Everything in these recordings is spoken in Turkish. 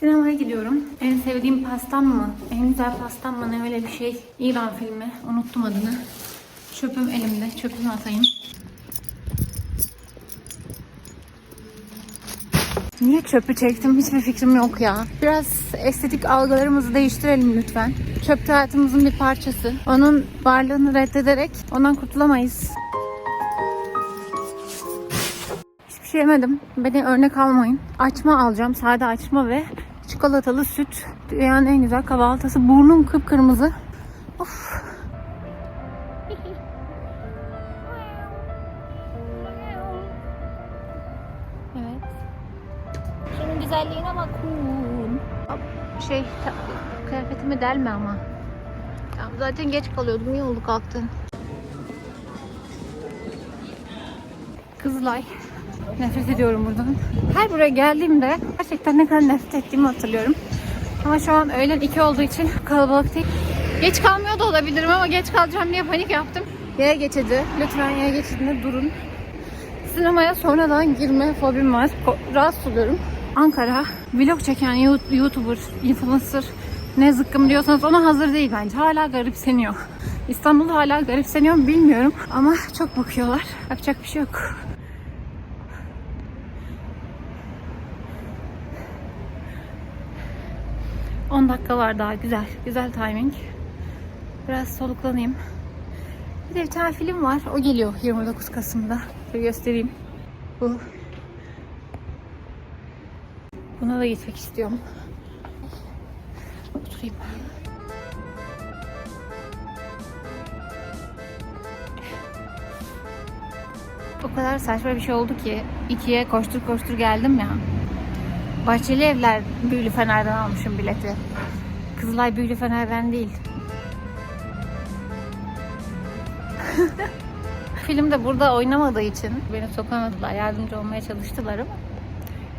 Sinemaya gidiyorum. En sevdiğim pastam mı? En güzel pastam mı? Ne öyle bir şey. İran filmi. Unuttum adını. Çöpüm elimde. Çöpümü atayım. Niye çöpü çektim hiçbir fikrim yok ya. Biraz estetik algılarımızı değiştirelim lütfen. Çöp de hayatımızın bir parçası. Onun varlığını reddederek ondan kurtulamayız. Hiçbir şey yemedim. Beni örnek almayın. Açma alacağım. Sade açma ve çikolatalı süt. Dünyanın en güzel kahvaltısı. Burnum kıpkırmızı. Of. Evet. Şunun güzelliğine bakın. Şey, kıyafetimi delme ama. Ya zaten geç kalıyordum. İyi oldu kalktın. Kızılay. Nefret ediyorum buradan. Her buraya geldiğimde gerçekten ne kadar nefret ettiğimi hatırlıyorum. Ama şu an öğlen 2 olduğu için kalabalık değil. Geç kalmıyor da olabilirim ama geç kalacağım diye panik yaptım. Yaya geçidi. Lütfen yaya geçidinde durun. Sinemaya sonradan girme fobim var. Rahatsız oluyorum. Ankara vlog çeken You- YouTuber, influencer ne zıkkım diyorsanız ona hazır değil bence. Hala garipseniyor. İstanbul'da hala garipseniyor mu bilmiyorum ama çok bakıyorlar. Yapacak bir şey yok. ...10 dakika var daha güzel. Güzel timing. Biraz soluklanayım. Bir de bir tane film var. O geliyor 29 Kasım'da. Şöyle göstereyim. Bu. Buna da gitmek istiyorum. Oturayım. O kadar saçma bir şey oldu ki ikiye koştur koştur geldim ya. Bahçeli Evler Büyülü Fener'den almışım bileti. Kızılay Büyülü Fener'den değil. Film de burada oynamadığı için beni sokamadılar. Yardımcı olmaya çalıştılar ama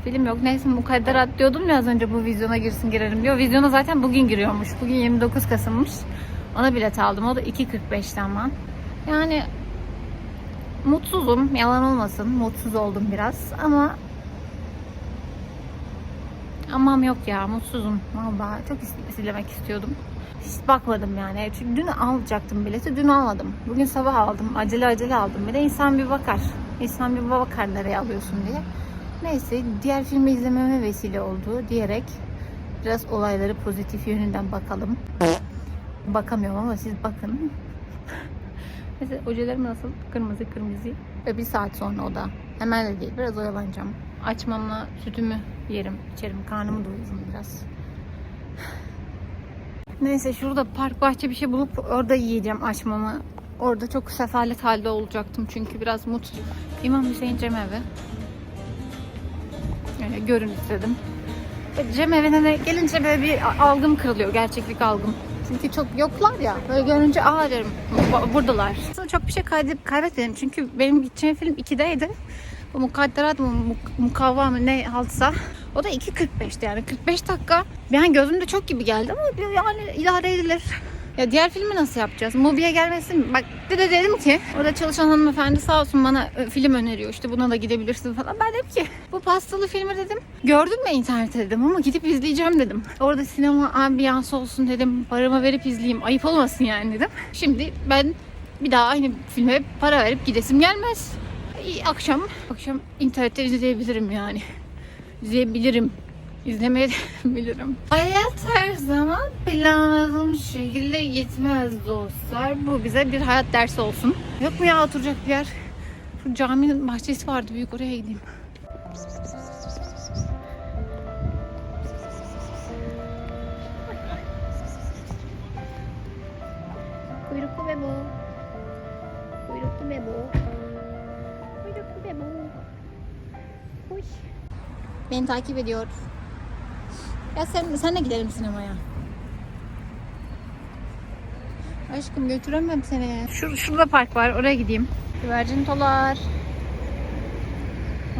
film yok. Neyse mukadderat diyordum ya az önce bu vizyona girsin girelim diyor. Vizyona zaten bugün giriyormuş. Bugün 29 Kasım'mış. Ona bilet aldım. O da 2.45'ten ben. Yani mutsuzum. Yalan olmasın. Mutsuz oldum biraz. Ama Amam yok ya mutsuzum. Vallahi çok izlemek istiyordum. Hiç bakmadım yani. Çünkü dün alacaktım bileti. Dün almadım. Bugün sabah aldım. Acele acele aldım. Bir de insan bir bakar. İnsan bir bakar nereye alıyorsun diye. Neyse diğer filmi izlememe vesile oldu diyerek biraz olayları pozitif yönünden bakalım. Bakamıyorum ama siz bakın. Mesela ojelerim nasıl? Kırmızı kırmızı. Ve bir saat sonra o da. Hemen de değil. Biraz oyalanacağım. Açmamla sütümü yerim, içerim. Karnımı doyururum biraz. Neyse şurada park bahçe bir şey bulup orada yiyeceğim açmamı. Orada çok sefalet halde olacaktım çünkü biraz mut. İmam Hüseyin Cemevi. Öyle görün istedim. Ve Cem evine gelince böyle bir algım kırılıyor. Gerçeklik algım. Çünkü çok yoklar ya. Böyle görünce aa derim bu- buradalar. Aslında çok bir şey kaydedip kaybetmedim. Çünkü benim gideceğim film 2'deydi. Bu mukadderat mı muk- mukavva mı ne haltsa. O da 2.45'ti yani 45 dakika. Yani gözümde çok gibi geldi ama yani idare edilir. Ya diğer filmi nasıl yapacağız? Mubi'ye gelmesin. Bak bir de dedim ki orada çalışan hanımefendi sağ olsun bana e, film öneriyor. İşte buna da gidebilirsin falan. Ben dedim ki bu pastalı filmi dedim. Gördün mü internette dedim ama gidip izleyeceğim dedim. Orada sinema ambiyansı olsun dedim. Paramı verip izleyeyim. Ayıp olmasın yani dedim. Şimdi ben bir daha aynı filme para verip gidesim gelmez. Akşam akşam internette izleyebilirim yani. İzleyebilirim. İzlemeye de bilirim. Hayat her zaman planladığım şekilde gitmez dostlar. Bu bize bir hayat dersi olsun. Yok mu ya oturacak bir yer? Şu caminin bahçesi vardı büyük oraya gideyim. Beni takip ediyor. Ya sen senle gidelim sinemaya. Aşkım götüremem seni. Şur şurada park var. Oraya gideyim. Güvercin tolar.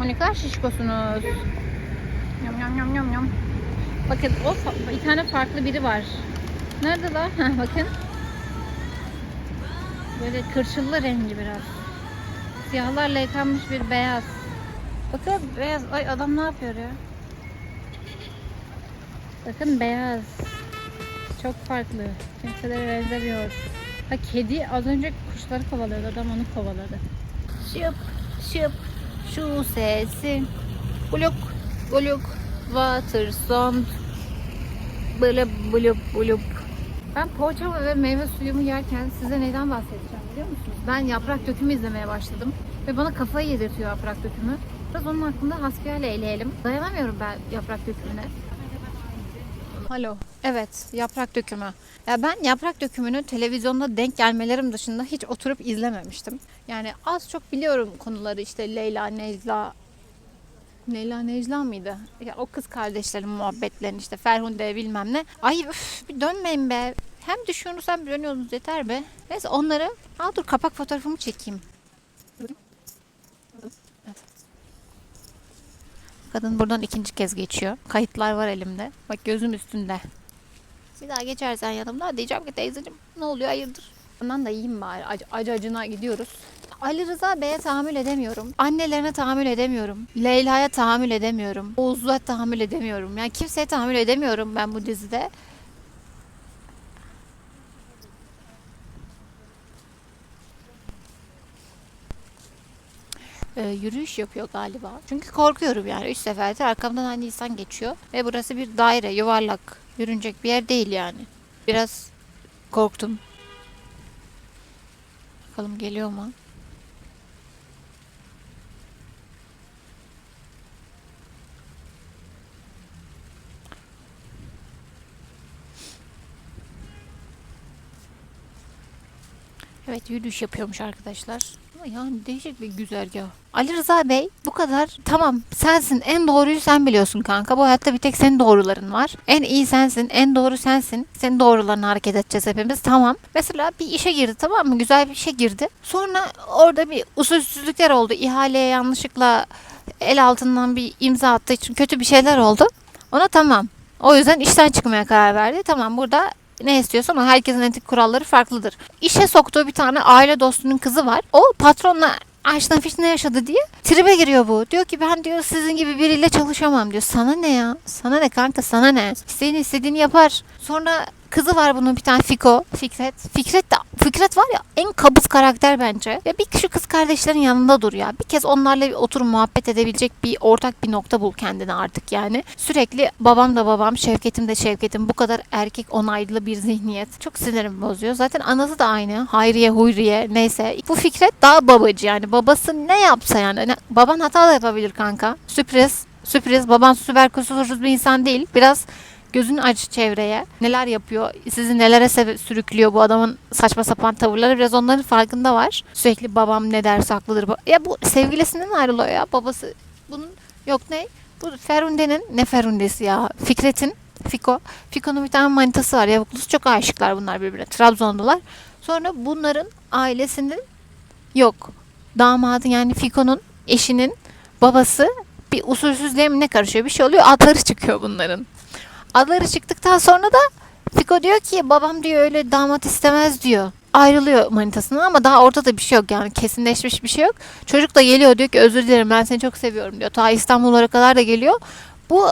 O ne kadar şişkosunuz. Yam yam yam yam yam. Bakın o bir tane farklı biri var. Nerede la? Heh, bakın. Böyle kırçıllı rengi biraz. Siyahlarla yıkanmış bir beyaz. Bakın beyaz. Ay adam ne yapıyor ya? Bakın beyaz. Çok farklı. Kimselere benzemiyor. Ha kedi az önce kuşları kovalıyordu. Adam onu kovaladı. Şıp şıp şu sesi. Bluk bluk water sound. Bılıp bulup bulup. Ben poğaça ve meyve suyumu yerken size neden bahsedeceğim biliyor musunuz? Ben yaprak dökümü izlemeye başladım. Ve bana kafayı yedirtiyor yaprak dökümü. Biraz onun hakkında hasbihal eyleyelim. Dayanamıyorum ben yaprak dökümüne. Alo. Evet, yaprak dökümü. Ya ben yaprak dökümünü televizyonda denk gelmelerim dışında hiç oturup izlememiştim. Yani az çok biliyorum konuları işte Leyla, Necla, Leyla Necla mıydı? Ya o kız kardeşlerin muhabbetlerini işte Ferhunde bilmem ne. Ay üf, bir dönmeyin be. Hem düşüyorsunuz hem dönüyorsunuz yeter be. Neyse onları al dur kapak fotoğrafımı çekeyim. Kadın buradan ikinci kez geçiyor. Kayıtlar var elimde. Bak gözüm üstünde. Bir daha geçersen yanımda diyeceğim ki teyzeciğim ne oluyor hayırdır? Ondan da yiyeyim bari. Acı, acı acına gidiyoruz. Ali Rıza Bey'e tahammül edemiyorum. Annelerine tahammül edemiyorum. Leyla'ya tahammül edemiyorum. Oğuz'a tahammül edemiyorum. Yani kimseye tahammül edemiyorum ben bu dizide. Ee, yürüyüş yapıyor galiba. Çünkü korkuyorum yani. Üç seferdir arkamdan aynı insan geçiyor. Ve burası bir daire, yuvarlak. Yürünecek bir yer değil yani. Biraz korktum. Bakalım geliyor mu? Evet yürüyüş yapıyormuş arkadaşlar. Ama yani değişik bir güzergah. Ali Rıza Bey bu kadar tamam sensin en doğruyu sen biliyorsun kanka. Bu hayatta bir tek senin doğruların var. En iyi sensin en doğru sensin. Senin doğrularına hareket edeceğiz hepimiz tamam. Mesela bir işe girdi tamam mı güzel bir işe girdi. Sonra orada bir usulsüzlükler oldu. İhaleye yanlışlıkla el altından bir imza attığı için kötü bir şeyler oldu. Ona tamam. O yüzden işten çıkmaya karar verdi. Tamam burada ne istiyorsan o herkesin etik kuralları farklıdır. İşe soktuğu bir tane aile dostunun kızı var. O patronla aşktan fitne yaşadı diye tribe giriyor bu. Diyor ki ben diyor sizin gibi biriyle çalışamam diyor. Sana ne ya? Sana ne kanka sana ne? İstediğini istediğini yapar. Sonra kızı var bunun bir tane Fiko. Fikret. Fikret de Fikret var ya en kabız karakter bence. Ya bir şu kız kardeşlerin yanında dur ya. Bir kez onlarla bir oturup muhabbet edebilecek bir ortak bir nokta bul kendine artık yani. Sürekli babam da babam, Şevketim de Şevketim. Bu kadar erkek onaylı bir zihniyet. Çok sinirim bozuyor. Zaten anası da aynı. Hayriye, Huyriye neyse. Bu Fikret daha babacı yani. Babası ne yapsa yani. Baban hata da yapabilir kanka. Sürpriz. Sürpriz. Baban süper kusursuz bir insan değil. Biraz gözünü aç çevreye. Neler yapıyor, sizi nelere sebe- sürüklüyor bu adamın saçma sapan tavırları. Biraz onların farkında var. Sürekli babam ne derse haklıdır. Ya bu sevgilisinden ayrılıyor ya. Babası bunun yok ne? Bu Ferhunde'nin ne Ferhunde'si ya? Fikret'in Fiko. Fiko'nun bir tane manitası var. Yavuklusu çok aşıklar bunlar birbirine. Trabzonlular. Sonra bunların ailesinin yok. Damadın yani Fiko'nun eşinin babası bir usulsüzlüğe ne karışıyor bir şey oluyor. Adları çıkıyor bunların. Adları çıktıktan sonra da Fiko diyor ki babam diyor öyle damat istemez diyor. Ayrılıyor manitasından ama daha ortada bir şey yok yani kesinleşmiş bir şey yok. Çocuk da geliyor diyor ki özür dilerim ben seni çok seviyorum diyor. Ta İstanbul'a kadar da geliyor. Bu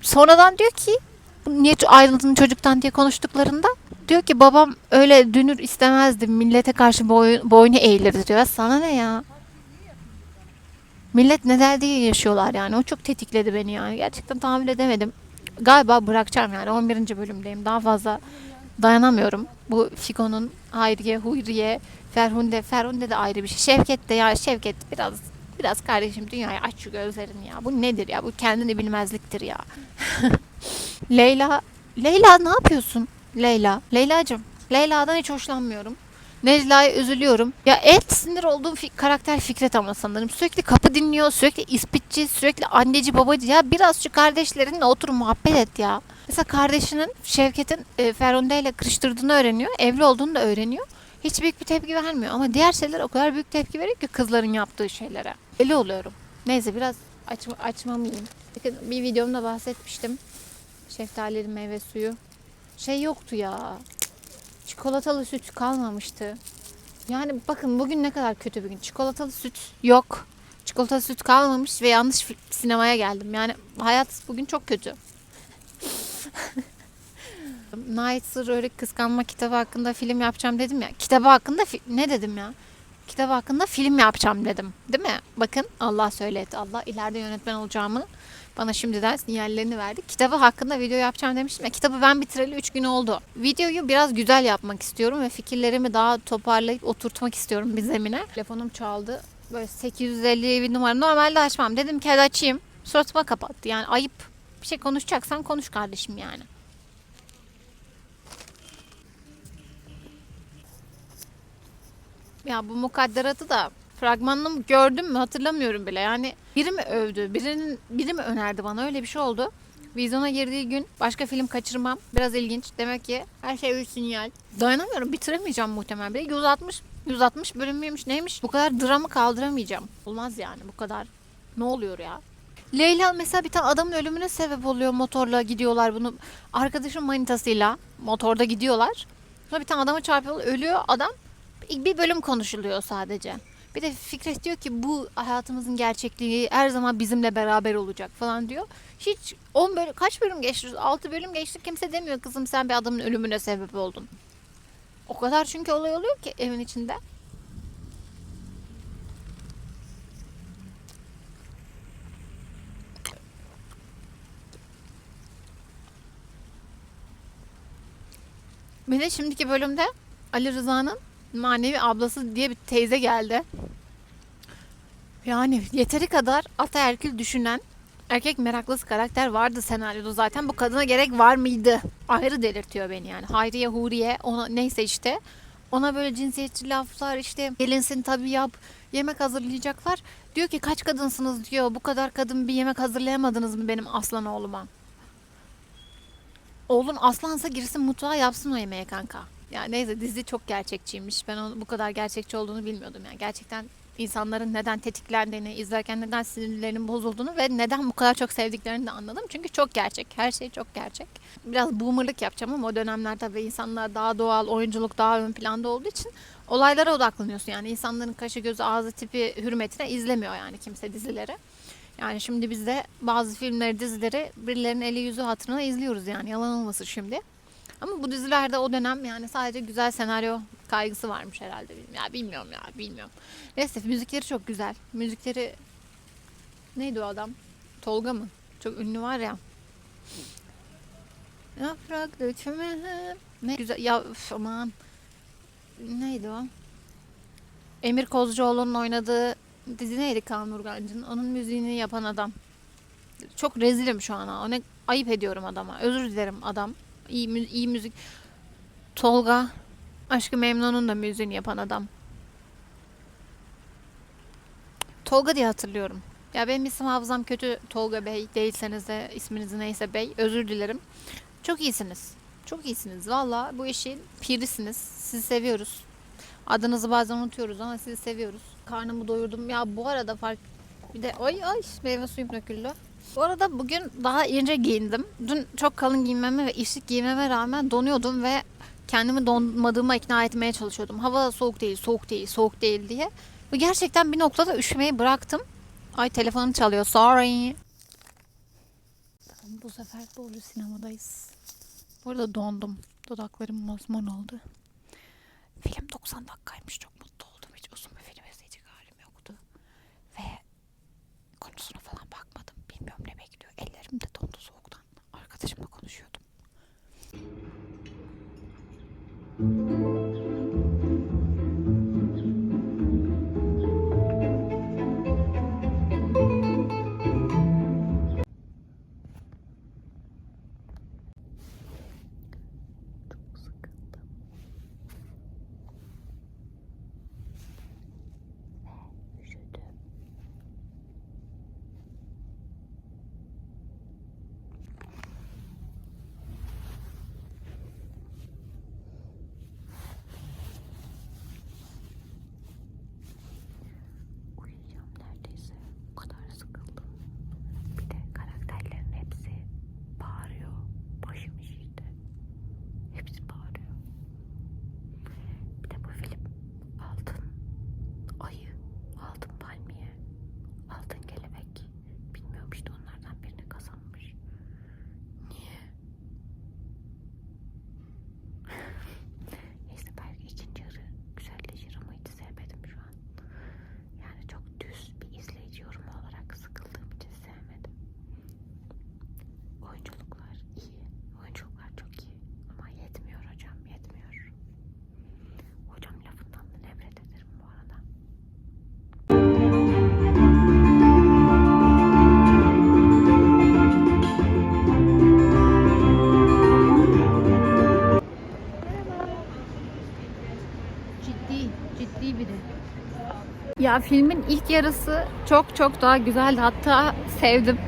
sonradan diyor ki niye ayrıldın çocuktan diye konuştuklarında diyor ki babam öyle dünür istemezdi millete karşı boy, boynu eğilirdi diyor. Sana ne ya? Millet ne der diye yaşıyorlar yani. O çok tetikledi beni yani. Gerçekten tahammül edemedim. Galiba bırakacağım yani 11. bölümdeyim. Daha fazla dayanamıyorum. Bu Fiko'nun Hayriye, Huyriye, Ferhunde, Ferhunde de ayrı bir şey. Şevket de ya Şevket biraz biraz kardeşim dünyaya aç şu gözlerini ya. Bu nedir ya? Bu kendini bilmezliktir ya. Leyla, Leyla ne yapıyorsun? Leyla, Leyla'cığım. Leyla'dan hiç hoşlanmıyorum. Necla'ya üzülüyorum. Ya en sinir olduğum fi- karakter Fikret ama sanırım. Sürekli kapı dinliyor, sürekli ispitçi, sürekli anneci babacı. Ya biraz şu kardeşlerinle otur muhabbet et ya. Mesela kardeşinin Şevket'in e, Ferhunde ile kırıştırdığını öğreniyor. Evli olduğunu da öğreniyor. Hiç büyük bir tepki vermiyor. Ama diğer şeyler o kadar büyük tepki veriyor ki kızların yaptığı şeylere. Deli oluyorum. Neyse biraz açma, açmamayayım. Bakın bir videomda bahsetmiştim. Şeftalili meyve suyu. Şey yoktu ya. Çikolatalı süt kalmamıştı. Yani bakın bugün ne kadar kötü bir gün. Çikolatalı süt yok. Çikolatalı süt kalmamış ve yanlış sinemaya geldim. Yani hayat bugün çok kötü. Night Sır öyle kıskanma kitabı hakkında film yapacağım dedim ya. Kitabı hakkında ne dedim ya? Kitabı hakkında film yapacağım dedim. Değil mi? Bakın Allah söyledi. Allah ileride yönetmen olacağımı bana şimdiden sinyallerini verdi. Kitabı hakkında video yapacağım demiştim ya. Kitabı ben bitireli 3 gün oldu. Videoyu biraz güzel yapmak istiyorum ve fikirlerimi daha toparlayıp oturtmak istiyorum bir zemine. Telefonum çaldı. Böyle 850 bir numara. Normalde açmam. Dedim ki hadi açayım. Suratıma kapattı. Yani ayıp. Bir şey konuşacaksan konuş kardeşim yani. Ya bu mukadderatı da fragmanını gördüm mü hatırlamıyorum bile. Yani biri mi övdü, birinin biri mi önerdi bana öyle bir şey oldu. Vizyona girdiği gün başka film kaçırmam. Biraz ilginç. Demek ki her şey bir sinyal. Dayanamıyorum. Bitiremeyeceğim muhtemelen. Bir 160 160 bölüm müymüş neymiş? Bu kadar dramı kaldıramayacağım. Olmaz yani bu kadar. Ne oluyor ya? Leyla mesela bir tane adamın ölümüne sebep oluyor motorla gidiyorlar bunu. Arkadaşım manitasıyla motorda gidiyorlar. Sonra bir tane adama çarpıyor ölüyor adam. Bir bölüm konuşuluyor sadece. Bir de Fikret diyor ki bu hayatımızın gerçekliği her zaman bizimle beraber olacak falan diyor. Hiç 10 bölüm kaç bölüm geçti? 6 bölüm geçti kimse demiyor kızım sen bir adamın ölümüne sebep oldun. O kadar çünkü olay oluyor ki evin içinde. Bir de şimdiki bölümde Ali Rıza'nın manevi ablası diye bir teyze geldi. Yani yeteri kadar ataerkil düşünen erkek meraklısı karakter vardı senaryoda zaten. Bu kadına gerek var mıydı? Ayrı delirtiyor beni yani. Hayriye Huriye ona neyse işte. Ona böyle cinsiyetçi laflar işte gelinsin tabii yap yemek hazırlayacaklar. Diyor ki kaç kadınsınız diyor. Bu kadar kadın bir yemek hazırlayamadınız mı benim aslan oğluma? Oğlun aslansa girsin mutfağa yapsın o yemeği kanka. Ya neyse dizi çok gerçekçiymiş. Ben onu bu kadar gerçekçi olduğunu bilmiyordum yani. Gerçekten insanların neden tetiklendiğini, izlerken neden sinirlerinin bozulduğunu ve neden bu kadar çok sevdiklerini de anladım. Çünkü çok gerçek. Her şey çok gerçek. Biraz boomerlık yapacağım ama o dönemler tabii insanlar daha doğal, oyunculuk daha ön planda olduğu için olaylara odaklanıyorsun. Yani insanların kaşı gözü ağzı tipi hürmetine izlemiyor yani kimse dizileri. Yani şimdi biz de bazı filmleri, dizileri birilerinin eli yüzü hatırına izliyoruz yani yalan olmasın şimdi. Ama bu dizilerde o dönem yani sadece güzel senaryo kaygısı varmış herhalde. Ya bilmiyorum ya bilmiyorum. Neyse müzikleri çok güzel. Müzikleri neydi o adam? Tolga mı? Çok ünlü var ya. Yaprak dökümü ne güzel ya üf, aman neydi o? Emir Kozcuoğlu'nun oynadığı dizi neydi Kaan Urgancı'nın? Onun müziğini yapan adam. Çok rezilim şu an. Ona ayıp ediyorum adama. Özür dilerim adam. İyi, mü- iyi müzik. Tolga. Aşkı Memnun'un da müziğini yapan adam. Tolga diye hatırlıyorum. Ya benim isim hafızam kötü Tolga Bey değilseniz de isminiz neyse Bey özür dilerim. Çok iyisiniz. Çok iyisiniz. Valla bu işin pirisiniz. Sizi seviyoruz. Adınızı bazen unutuyoruz ama sizi seviyoruz. Karnımı doyurdum. Ya bu arada fark bir de ay ay meyve suyum döküldü. Bu arada bugün daha ince giyindim. Dün çok kalın giyinmeme ve işlik giymeme rağmen donuyordum ve kendimi donmadığıma ikna etmeye çalışıyordum. Hava soğuk değil, soğuk değil, soğuk değil diye. Ve gerçekten bir noktada üşümeyi bıraktım. Ay telefonum çalıyor. Sorry. Bu sefer doğru sinemadayız. Bu arada dondum. Dudaklarım mosmor oldu. Film 90 dakikaymış. Çok mutlu oldum. Hiç uzun bir film izleyecek halim yoktu. Ve konusuna falan bakmadım. Bilmiyorum ne bekliyor. Ellerim de dondu soğuktan. Arkadaşımla konuşuyordum. Ya filmin ilk yarısı çok çok daha güzeldi. Hatta sevdim.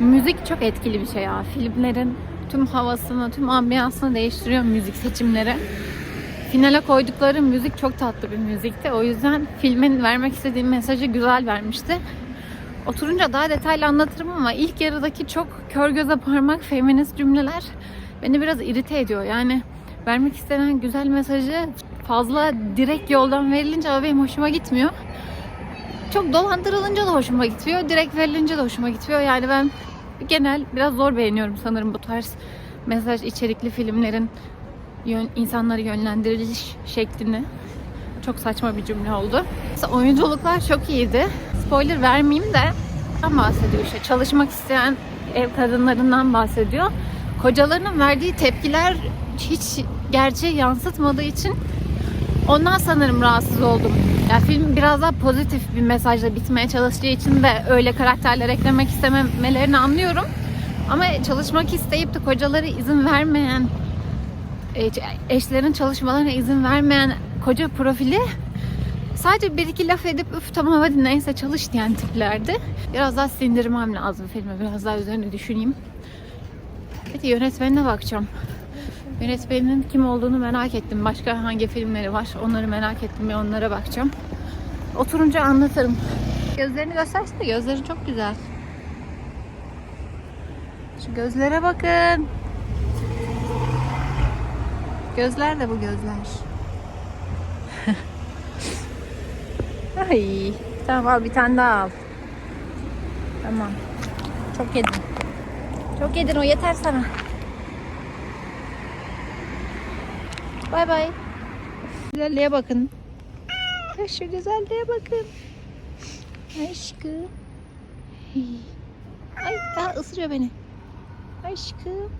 Müzik çok etkili bir şey ya. Filmlerin tüm havasını, tüm ambiyansını değiştiriyor müzik seçimleri. Finale koydukları müzik çok tatlı bir müzikti. O yüzden filmin vermek istediği mesajı güzel vermişti. Oturunca daha detaylı anlatırım ama ilk yarıdaki çok kör göze parmak feminist cümleler beni biraz irite ediyor. Yani vermek istenen güzel mesajı fazla direkt yoldan verilince benim hoşuma gitmiyor. Çok dolandırılınca da hoşuma gitmiyor. Direkt verilince de hoşuma gitmiyor. Yani ben genel biraz zor beğeniyorum sanırım bu tarz mesaj içerikli filmlerin yön, insanları yönlendiriliş şeklini. Çok saçma bir cümle oldu. Mesela oyunculuklar çok iyiydi. Spoiler vermeyeyim de bahsediyor işte. Çalışmak isteyen ev kadınlarından bahsediyor. Kocalarının verdiği tepkiler hiç gerçeği yansıtmadığı için ondan sanırım rahatsız oldum. Ya film biraz daha pozitif bir mesajla bitmeye çalıştığı için de öyle karakterler eklemek istememelerini anlıyorum. Ama çalışmak isteyip de kocaları izin vermeyen eşlerin çalışmalarına izin vermeyen koca profili sadece bir iki laf edip üf tamam hadi neyse çalış diyen tiplerdi. Biraz daha sindirmem lazım filme. Biraz daha üzerine düşüneyim. Bir de yönetmenine bakacağım. Yönetmenin kim olduğunu merak ettim. Başka hangi filmleri var onları merak ettim ve onlara bakacağım. Oturunca anlatırım. Gözlerini göstersene. Gözleri çok güzel. Şu gözlere bakın. Gözler de bu gözler. Ay, tamam al bir tane daha al. Tamam. Çok yedin. Çok yedin o yeter sana. Bay bay. Güzelliğe bakın. Ya Şu güzelliğe bakın. Aşkım. Ay, aa, ısırıyor beni. Aşkım.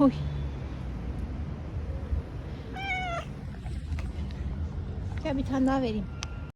Oy. Gel bir tane daha vereyim.